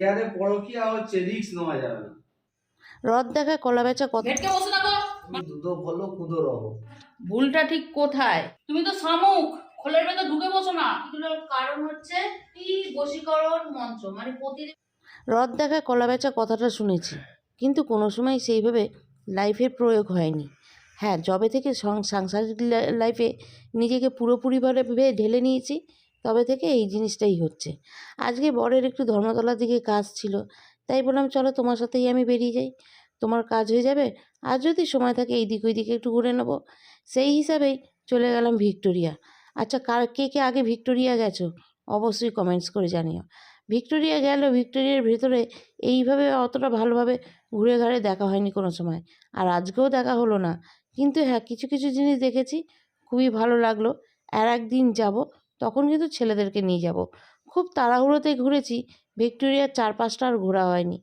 এখানে পরকিয়া হচ্ছে রিস্ক নেওয়া যাবে না। রদ দেখা কলা বেচা কথা ভেটকে বসে থাকো। দুধো ভালো কুদো রহো। ভুলটা ঠিক কোথায়? তুমি তো শামুক খোলের ভেতর ঢুকে বসো না। এগুলোর কারণ হচ্ছে কি? বশীকরণ মন্ত্র মানে প্রতিদিন রদ দেখা কলা বেচা কথাটা শুনেছি। কিন্তু কোনো সময় সেইভাবে লাইফের প্রয়োগ হয়নি। হ্যাঁ যবে থেকে সং- সাংসারিক লাইফে নিজেকে পুরোপুরিভাবে ভেবে ঢেলে নিয়েছি তবে থেকে এই জিনিসটাই হচ্ছে। আজকে বরের একটু ধর্মতলার দিকে কাজ ছিল, তাই বললাম, চলো তোমার সাথেই আমি বেরিয়ে যাই। তোমার কাজ হয়ে যাবে, আর যদি সময় থাকে এই দিক ওই দিকে একটু ঘুরে নেব। সেই হিসাবেই চলে গেলাম ভিক্টোরিয়া। আচ্ছা কার, কে কে আগে ভিক্টোরিয়া গেছো? অবশ্যই কমেন্টস করে জানিও। ভিক্টোরিয়া গেল, ভিক্টোরিয়ার ভেতরে এইভাবে অতটা ভালোভাবে ঘুরে ঘাড়ে দেখা হয়নি কোনো সময়, আর আজকেও দেখা হলো না। কিন্তু হ্যাঁ কিছু কিছু জিনিস দেখেছি, খুবই ভালো লাগল। আর একদিন যাব তখন কিন্তু ছেলেদেরকে নিয়ে যাব। খুব তাড়াহুড়োতে ঘুরেছি ভিক্টোরিয়ার চারপাশটা আর ঘোরা হয়নি।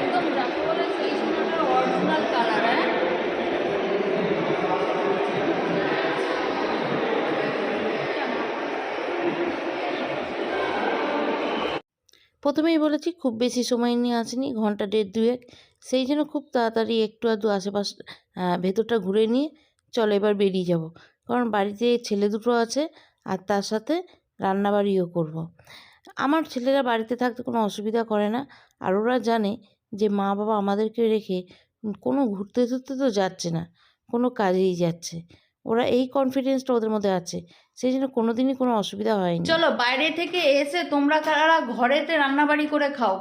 একদম হ্যাঁ? প্রথমেই বলেছি খুব বেশি সময় নিয়ে আসেনি ঘণ্টা দেড় দুয়েক। সেই জন্য খুব তাড়াতাড়ি একটু আধটু আশেপাশ ভেতরটা ঘুরে নিয়ে চলো এবার বেরিয়ে যাব। কারণ বাড়িতে ছেলে দুটো আছে আর তার সাথে রান্নাবাড়িও করব। আমার ছেলেরা বাড়িতে থাকতে কোনো অসুবিধা করে না আর ওরা জানে যে মা বাবা আমাদেরকে রেখে কোনো ঘুরতে টুরতে তো যাচ্ছে না, কোনো কাজেই যাচ্ছে। ওরা এই কনফিডেন্সটা ওদের মধ্যে আছে, সেই জন্য কোনো দিনই কোনো অসুবিধা হয়নি। চলো বাইরে থেকে এসে তোমরা কারা ঘরেতে রান্নাবাড়ি করে খাও,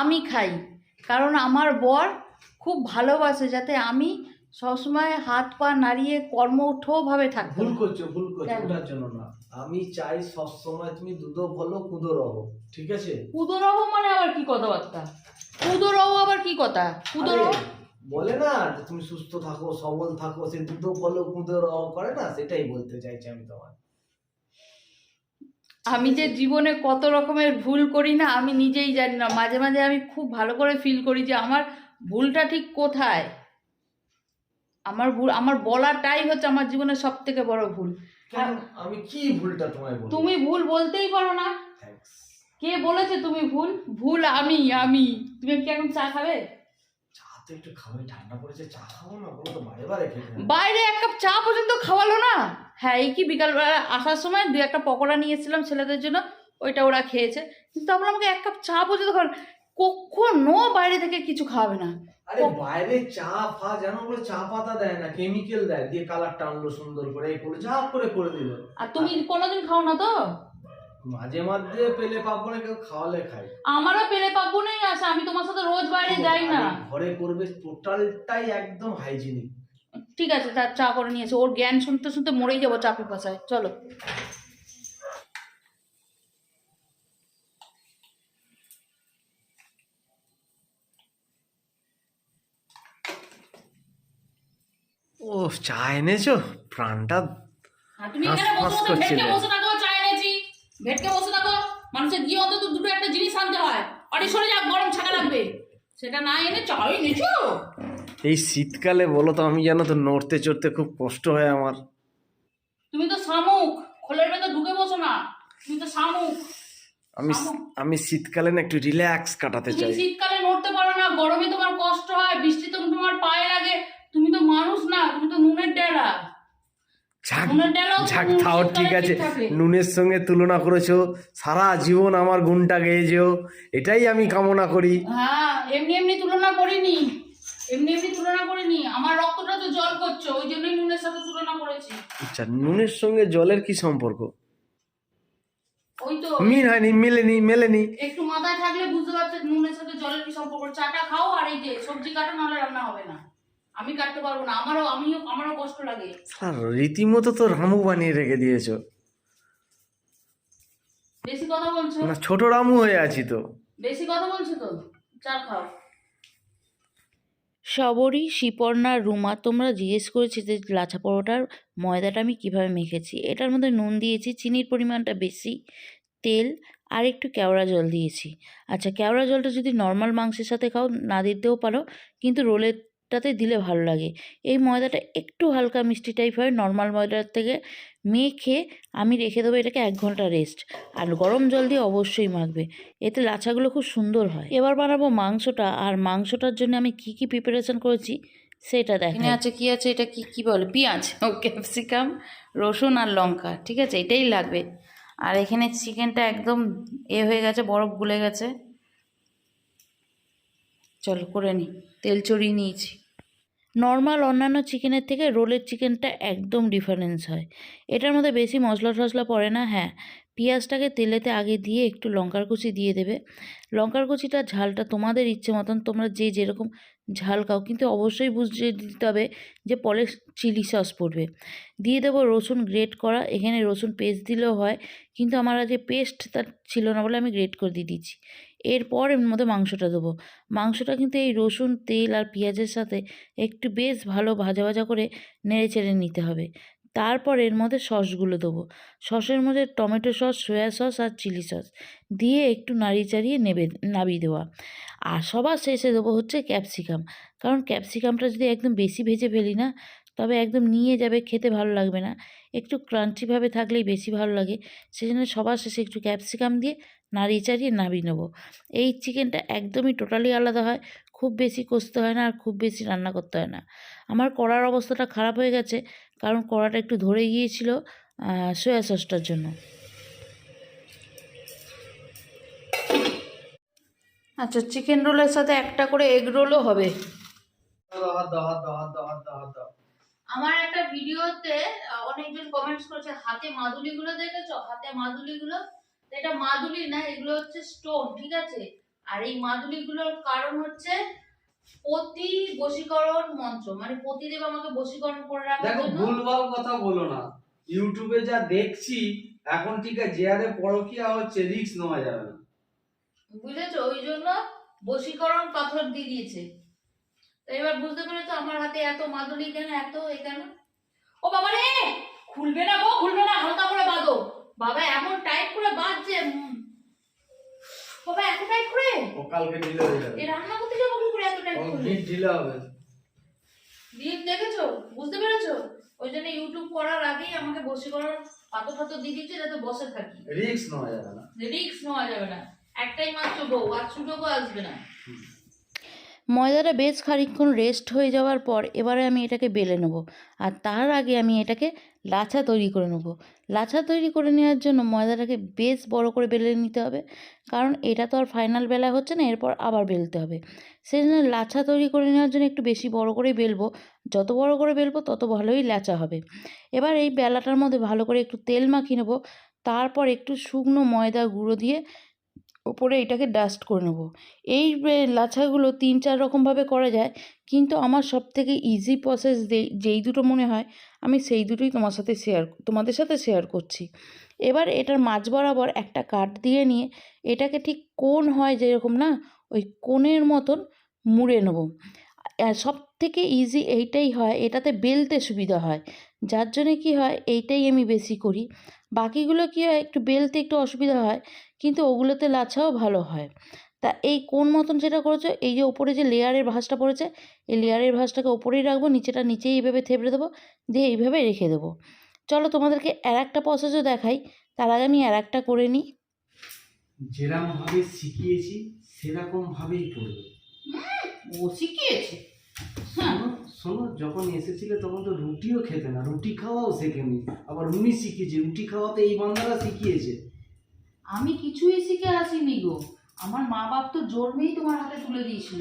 আমি খাই। কারণ আমার বর খুব ভালোবাসে যাতে আমি সবসময় হাত পা নাড়িয়ে কর্মঠভাবে থাকতে ভুল করছ ভুল করছ ওটার জন্য না। আমি চাই সবসময় তুমি দুধো ভালো কুদো রহো ঠিক আছে? কুদো কুদরহ মানে আবার কি কথাবার্তা? কুদরহ আবার কি কথা? কুদরহ আরে, বলে না যে তুমি সুস্থ থাকো সবল থাকো সে দুধো ভালো কুদো রহো করে না সেটাই বলতে চাইছি আমি তোমার আমি যে জীবনে কত রকমের ভুল করি না আমি নিজেই জানি না। মাঝে মাঝে আমি খুব ভালো করে ফিল করি যে আমার ভুলটা ঠিক কোথায়? আমার ভুল আমার বলাটাই হচ্ছে আমার জীবনের সব থেকে বড় ভুল। আমি কি ভুলটা তোমায় বলব? তুমি ভুল বলতেই পারো না। কে বলেছে তুমি ভুল? ভুল আমি আমি। তুমি কি এখন চা খাবে? চা তো একটু খাবে ঠান্ডা পড়েছে চা খাব না বলো তো বারে বারে বাইরে এক কাপ চা পর্যন্ত খাওয়ালো না। হ্যাঁ এই কি বিকালবেলা আসার সময় দু একটা পকোড়া নিয়ে এসেছিলাম ছেলেদের জন্য ওইটা ওরা খেয়েছে। কিন্তু আমরা আমাকে এক কাপ চা পর্যন্ত খাওয়ালো কখনো বাইরে থেকে কিছু খাওয়াবে না। আরে বাইরে চা ফা জানো বলে চা পাতা দেয় না কেমিক্যাল দেয় দিয়ে কালার টানলো সুন্দর করে এই করে যা করে করে দিল। আর তুমি কোনোদিন খাও না তো? মাঝে মাঝে পেলে পাবো না কেউ খাওয়ালে খাই আমারও পেলে পাবো নেই আসে আমি তোমার সাথে রোজ বাইরে যাই না। ঘরে করবে টোটালটাই একদম হাইজিনিক ঠিক আছে তার চা করে নিয়েছে ওর জ্ঞান শুনতে শুনতে মরেই যাব চাপে পাশায় চলো। ও চা এনেছো? প্রাণটা তুমি এখানে বসে বসে। ভেটকে বসে থাকো চা এনেছি। ভেটকে বসে থাকো। মানুষের গিয়ে অন্তত দুটো একটা জিনিস আনতে হয়। অরে সরে যাক গরম ছাকা লাগবে। সেটা না এনে চা এনেছো? এই শীতকালে বলো তো আমি জানো তো নড়তে চড়তে খুব কষ্ট হয় আমার। তুমি তো শামুক। খোলের ভেতর ঢুকে বসো না। তুমি তো শামুক। আমি আমি শীতকালে না একটু রিল্যাক্স কাটাতে চাই। শীতকালে নড়তে পারো না গরমে তোমার কষ্ট হয় বৃষ্টি তো তোমার পায়ে লাগে। মানুষ না তুমি তো নুনের ডেলা ঝাক নুনের ঝাক নুন ঠিক আছে। নুনের সঙ্গে তুলনা করেছ সারা জীবন আমার গুণটা গেয়েছো এটাই আমি কামনা করি। হ্যাঁ এমনি এমনি তুলনা করিনি এমনি এমনি তুলনা করিনি। আমার রক্তটা তো জল করছ ওই জন্যই নুনের সাথে তুলনা করেছি। আচ্ছা নুনের সঙ্গে জলের কি সম্পর্ক? ওই তো। মিল হয়নি মেলেনি মেলেনি। একটু মাথায় থাকলে বুঝতে পারছ নুনের সাথে জলের কি সম্পর্ক। চাটা খাও আর এই যে সবজি কাটো নাহলে রান্না হবে না। আমি কাটতে পারব না। আমারও আমিও আমারও কষ্ট লাগে। রীতিমতো তো রামু বানিয়ে রেখে দিয়েছ। বেশি কথা বলছো? না ছোট রামু হয়ে আছি তো। বেশি কথা বলছো তো? চা খাও। সবরই শিপর্ণা রুমা তোমরা জিজ্ঞেস করেছি যে লাচা পরোটার ময়দাটা আমি কীভাবে মেখেছি। এটার মধ্যে নুন দিয়েছি চিনির পরিমাণটা বেশি তেল আর একটু কেওড়া জল দিয়েছি। আচ্ছা কেওড়া জলটা যদি নর্মাল মাংসের সাথে খাও না দিতেও পারো কিন্তু রোলের ভাতটাতে দিলে ভালো লাগে। এই ময়দাটা একটু হালকা মিষ্টি টাইপ হয় নর্মাল ময়দার থেকে মেখে আমি রেখে দেবো এটাকে এক ঘণ্টা রেস্ট আর গরম জল দিয়ে অবশ্যই মাখবে। এতে লাচ্ছাগুলো খুব সুন্দর হয়। এবার বানাবো মাংসটা আর মাংসটার জন্য আমি কি কি প্রিপারেশন করেছি সেটা দেখ আছে, কি আছে, এটা কি কি বলে? পেঁয়াজ, ও ক্যাপসিকাম রসুন আর লঙ্কা, ঠিক আছে? এটাই লাগবে। আর এখানে চিকেনটা একদম এ হয়ে গেছে, বরফ গুলে গেছে। চলো করে নি। তেল চড়িয়ে নিয়েছি। নর্মাল অন্যান্য চিকেনের থেকে রোলের চিকেনটা একদম ডিফারেন্স হয়। এটার মধ্যে বেশি মশলা টশলা পড়ে না হ্যাঁ। পেঁয়াজটাকে তেলেতে আগে দিয়ে একটু লঙ্কার কুচি দিয়ে দেবে। লঙ্কার কুচিটা ঝালটা তোমাদের ইচ্ছে মতন তোমরা যে যেরকম ঝাল খাও, কিন্তু অবশ্যই বুঝে দিতে হবে যে পরে চিলি সস পড়বে। দিয়ে দেবো রসুন গ্রেট করা, এখানে রসুন পেস্ট দিলেও হয়, কিন্তু আমার আজকে পেস্ট তার ছিল না বলে আমি গ্রেট করে দিয়ে দিচ্ছি। এরপর এর মধ্যে মাংসটা দেবো। মাংসটা কিন্তু এই রসুন, তেল আর পেঁয়াজের সাথে একটু বেশ ভালো ভাজা ভাজা করে নেড়ে চেড়ে নিতে হবে। তারপর এর মধ্যে সসগুলো দেবো। সসের মধ্যে টমেটো সস, সয়া সস আর চিলি সস দিয়ে একটু নাড়িয়ে চাড়িয়ে নেবে, নাবিয়ে দেওয়া। আর সবার শেষে দেবো হচ্ছে ক্যাপসিকাম। কারণ ক্যাপসিকামটা যদি একদম বেশি ভেজে ফেলি না তবে একদম নিয়ে যাবে খেতে ভালো লাগবে না। একটু ক্রাঞ্চিভাবে থাকলেই বেশি ভালো লাগে। সেই জন্য সবার শেষে একটু ক্যাপসিকাম দিয়ে নাড়িয়ে চাড়িয়ে নাবিয়ে নেব। এই চিকেনটা একদমই টোটালি আলাদা হয় খুব বেশি কষতে হয় না আর খুব বেশি রান্না করতে হয় না। আমার কড়ার অবস্থাটা খারাপ হয়ে গেছে কারণ কড়াটা একটু ধরে গিয়েছিল সয়া সসটার জন্য। আচ্ছা চিকেন রোলের সাথে একটা করে এগ রোলও হবে হাত দাও হাত দাও হাত দাও হাত দাও হাত দাও আমার একটা ভিডিওতে অনেকজন কমেন্টস করেছে হাতে মাদুলি গুলো দেখেছ? হাতে মাদুলি গুলো এটা মাদুলি না এগুলো হচ্ছে স্টোন ঠিক আছে? আর এই মাদুলি গুলোর কারণ হচ্ছে পতি বশীকরণ মন্ত্র মানে পতিদেব আমাকে বশীকরণ করে রাখার দেখো জন্য ভুলভাল কথা বলো না। ইউটিউবে যা দেখছি এখন ঠিক আছে যে হারে পরকিয়া হচ্ছে রিস্ক নেওয়া যাবে না। বুঝেছ? ওই জন্য বশীকরণ পাথর দিয়ে দিয়েছে। তো এবার বুঝতে পেরেছ আমার হাতে এত মাদুলি কেন এত এ কেন? ও বাবা রে খুলবে না গো খুলবে না হালকা করে বাঁধো। বাবা এমন টাইট করে বাঁধছে। বাবা এত টাইট করে? ও কালকে ঢিলে হয়ে যাবে। এ রান্না করতে যাব কি করে এত টাইট করে? ভিড় ঢিলে হবে। ডিম দেখেছ? বুঝতে পেরেছ? ওই জন্য ইউটিউব করার আগেই আমাকে বসে করার পাথর ফাথর দিয়ে দিচ্ছে যাতে বসে থাকি। রিস্ক নেওয়া যাবে না। রিক্স নেওয়া যাবে না। একটাই মাত্র বউ আর ছোটো বউ আসবে না। ময়দাটা বেশ খানিকক্ষণ রেস্ট হয়ে যাওয়ার পর এবারে আমি এটাকে বেলে নেব। আর তার আগে আমি এটাকে লাচা তৈরি করে নেব। লাচা তৈরি করে নেওয়ার জন্য ময়দাটাকে বেশ বড় করে বেলে নিতে হবে। কারণ এটা তো আর ফাইনাল বেলা হচ্ছে না, এরপর আবার বেলতে হবে। সেই জন্য লাচা তৈরি করে নেওয়ার জন্য একটু বেশি বড় করেই বেলবো। যত বড় করে বেলবো, তত ভালোই লাচা হবে। এবার এই বেলাটার মধ্যে ভালো করে একটু তেল মাখিয়ে নেব। তারপর একটু শুকনো ময়দা গুঁড়ো দিয়ে ওপরে এটাকে ডাস্ট করে নেব। এই লাচ্ছাগুলো তিন, চার রকমভাবে করা যায়, কিন্তু আমার সব থেকে ইজি প্রসেস যেই দুটো মনে হয়, আমি সেই দুটোই তোমার সাথে শেয়ার তোমাদের সাথে শেয়ার করছি। এবার এটার মাঝ বরাবর একটা কাঠ দিয়ে নিয়ে, এটাকে ঠিক কোন হয় যেরকম না, ওই কোণের মতন মুড়ে নেব। সব থেকে ইজি এইটাই হয়, এটাতে বেলতে সুবিধা হয়। যার জন্যে কী হয়, এইটাই আমি বেশি করি। বাকিগুলো কী হয় একটু বেলতে একটু অসুবিধা হয় কিন্তু ওগুলোতে লাচ্ছাও ভালো হয়। তা এই কোন মতন যেটা করেছ এই যে ওপরে যে লেয়ারের ভাঁজটা পড়েছে এই লেয়ারের ভাঁজটাকে ওপরেই রাখব নিচেটা নিচেই এইভাবে থেবড়ে দেবো দিয়ে এইভাবে রেখে দেবো। চলো তোমাদেরকে আর একটা প্রসেসও দেখাই তার আগে আমি আর একটা করে নিই। যেরকম ভাবে শিখিয়েছি সেরকম ভাবেই করবে। ও শিখিয়েছে। শোনো শোনো যখন এসেছিলে তখন তো রুটিও খেতে না রুটি খাওয়াও শেখেনি। আবার উনি শিখিয়েছে রুটি খাওয়াতে এই বান্দারা শিখিয়েছে। আমি কিছুই শিখে আসিনি গো। আমার মা বাপ তো জন্মেই তোমার হাতে তুলে দিয়েছিল।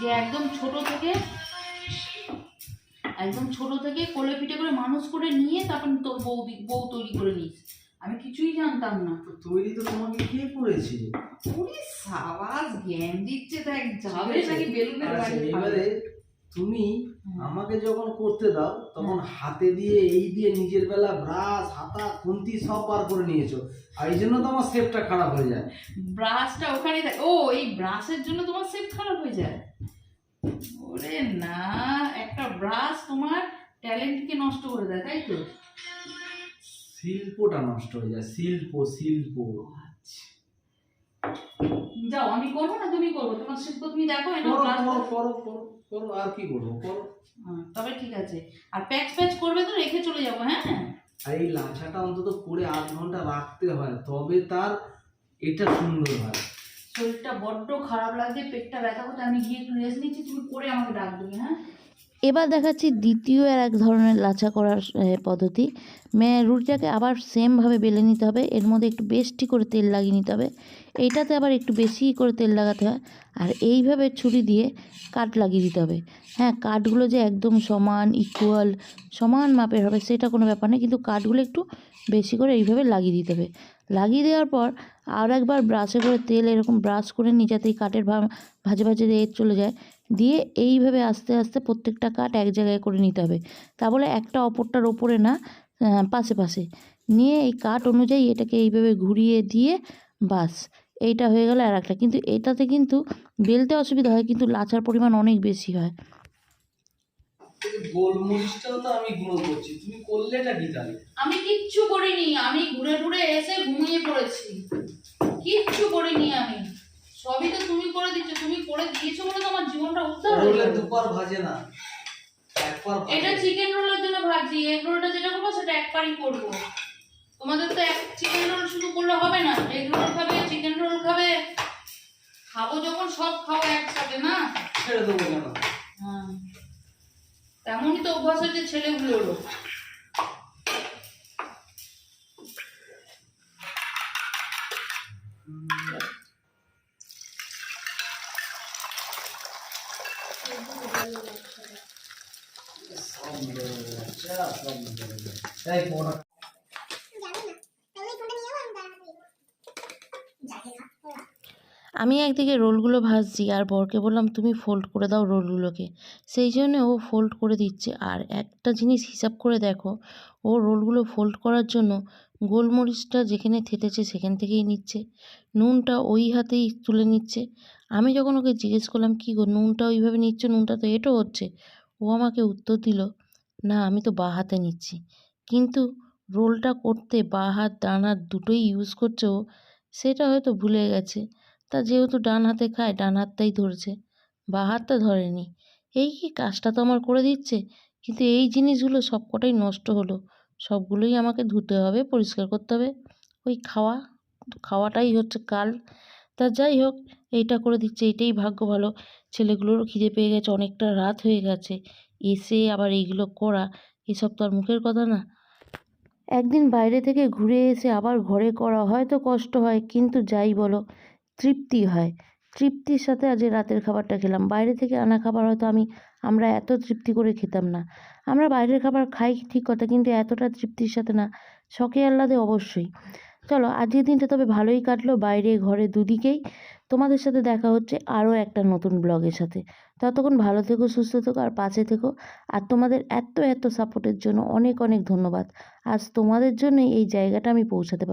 যে একদম ছোট থেকে একদম ছোট থেকে কোলে পিঠে করে মানুষ করে নিয়ে তারপর তোর বউ বউ তৈরি করে নিস আমি কিছুই জানতাম না। তো তৈরি তো তোমাকে কে করেছে? পুরি সাবাস জ্ঞান দিচ্ছে দেখ যাবে নাকি বেলুনের আচ্ছা, বাড়ি এবারে তুমি আমাকে যখন করতে দাও তখন হাতে দিয়ে এই দিয়ে নিজের বেলা ব্রাশ হাতা খুন্তি সব বার করে নিয়েছো। আর এই জন্য তোমার শেপটা খারাপ হয়ে যায়। ব্রাশটা ওখানে ও এই ব্রাশের জন্য তোমার সেপ খারাপ হয়ে যায়? ওরে না একটা ব্রাশ তোমার ট্যালেন্টকে নষ্ট করে দেয় তাই তো? শিল্পটা নষ্ট হয়ে যায় শিল্প শিল্প। যাও আমি করব না? তুমি করব। তোমার শিল্প তুমি দেখো এটা করো করো করো। করো করো আর কি করব করো। তবে ঠিক আছে। আর প্যাচ প্যাচ করবে তো রেখে চলে যাব হ্যাঁ? আর এই লাছাটা অন্তত করে আধ ঘণ্টা রাখতে হয় তবে তার এটা সুন্দর হয়। শরীরটা বড্ড খারাপ লাগছে পেটটা ব্যথা করতে আমি গিয়ে একটু রেস্ট নিচ্ছি তুমি করে আমাকে ডাক দেবে হ্যাঁ? এবার দেখাচ্ছি দ্বিতীয় আর এক ধরনের লাচা করার পদ্ধতি। রুটিটাকে আবার সেমভাবে বেলে নিতে হবে। এর মধ্যে একটু বেশি করে তেল লাগিয়ে নিতে হবে। এইটাতে আবার একটু বেশি করে তেল লাগাতে হয়। আর এইভাবে ছুরি দিয়ে কাট লাগিয়ে দিতে হবে। হ্যাঁ কাঠগুলো যে একদম সমান ইকুয়াল সমান মাপের হবে সেটা কোনো ব্যাপার নেই। কিন্তু কাঠগুলো একটু বেশি করে এইভাবে লাগিয়ে দিতে হবে। লাগিয়ে দেওয়ার পর আর একবার ব্রাশে করে তেল এরকম ব্রাশ করে নিই যাতে কাঠের ভাজে ভাজে এ চলে যায় দিয়ে এইভাবে আস্তে আস্তে প্রত্যেকটা কাঠ এক জায়গায় করে নিতে হবে। তা বলে একটা অপরটার ওপরে না পাশে পাশে। নিয়ে এই কাঠ অনুযায়ী এটাকে এইভাবে ঘুরিয়ে দিয়ে বাস। এইটা হয়ে গেল আর একটা। কিন্তু এটাতে কিন্তু বেলতে অসুবিধা হয় কিন্তু লাচার পরিমাণ অনেক বেশি হয়। গোলমরিচটাও তো আমি গুঁড়ো করছি। তুমি করলেটা কি তাহলে? আমি কিচ্ছু করিনি। আমি ঘুরে ঘুরে এসে ঘুমিয়ে পড়েছি। কিচ্ছু করিনি আমি। সবই তো তুমি করে দিচ্ছ তুমি করে দিয়েছ বলে তো আমার জীবনটা উদ্ধার গেল। দুবার ভাজে না। এটা চিকেন রোলের জন্য ভাবছি এগ রোলটা যেটা করব সেটা একবারই করব। তোমাদের তো এক চিকেন রোল শুধু করলে হবে না এগ রোল খাবে চিকেন রোল খাবে। খাব যখন সব খাব একসাথে না? ছেড়ে দেবো কেন? হ্যাঁ। তেমনই তো অভ্যাস হয়েছে ছেলেগুলোরও। আমি একদিকে রোলগুলো ভাজছি আর বরকে বললাম, তুমি ফোল্ড করে দাও রোলগুলোকে। সেই জন্য ও ফোল্ড করে দিচ্ছে। আর একটা জিনিস হিসাব করে দেখো, ও রোলগুলো ফোল্ড করার জন্য গোলমরিচটা যেখানে থেতেছে সেখান থেকেই নিচ্ছে। নুনটা ওই হাতেই তুলে নিচ্ছে। আমি যখন ওকে জিজ্ঞেস করলাম, কী গো নুনটা ওইভাবে নিচ্ছ? নুনটা তো এটো হচ্ছে। ও আমাকে উত্তর দিল, না, আমি তো বাঁ হাতে নিচ্ছি। কিন্তু রোলটা করতে বাঁ হাত, ডান হাত দুটোই ইউজ করছে ও, সেটা হয়তো ভুলে গেছে। তা যেহেতু ডান হাতে খায়, ডান হাতটাই ধরছে, বাঁ হাতটা ধরেনি। এই কি কাজটা তো আমার করে দিচ্ছে? কিন্তু এই জিনিসগুলো সব কটাই নষ্ট হলো। সবগুলোই আমাকে ধুতে হবে, পরিষ্কার করতে হবে। ওই খাওয়া, খাওয়াটাই হচ্ছে কাল। তা যাই হোক এইটা করে দিচ্ছে এইটাই ভাগ্য ভালো। ছেলেগুলোরও খিদে পেয়ে গেছে, অনেকটা রাত হয়ে গেছে। এসে আবার এইগুলো করা, এসব তো আর মুখের কথা না। একদিন বাইরে থেকে ঘুরে এসে আবার ঘরে করা হয়তো কষ্ট হয়, কিন্তু যাই বলো, তৃপ্তি হয়। তৃপ্তির সাথে আজ রাতের খাবারটা খেলাম। বাইরে থেকে আনা খাবার হয়তো আমি, আমরা এত তৃপ্তি করে খেতাম না। আমরা বাইরের খাবার খাই ঠিক কথা, কিন্তু এতটা তৃপ্তির সাথে না। শখে আহ্লাদে অবশ্যই। চলো আজকের দিনটা তবে ভালোই কাটলো বাইরে, ঘরে দুদিকেই। তোমাদের সাথে দেখা হচ্ছে আরও একটা নতুন ব্লগের সাথে। ততক্ষণ ভালো থেকো, সুস্থ থেকো আর পাশে থেকো। আর তোমাদের এত এত সাপোর্টের জন্য অনেক অনেক ধন্যবাদ। আজ তোমাদের জন্যই এই জায়গাটা আমি পৌঁছাতে পারি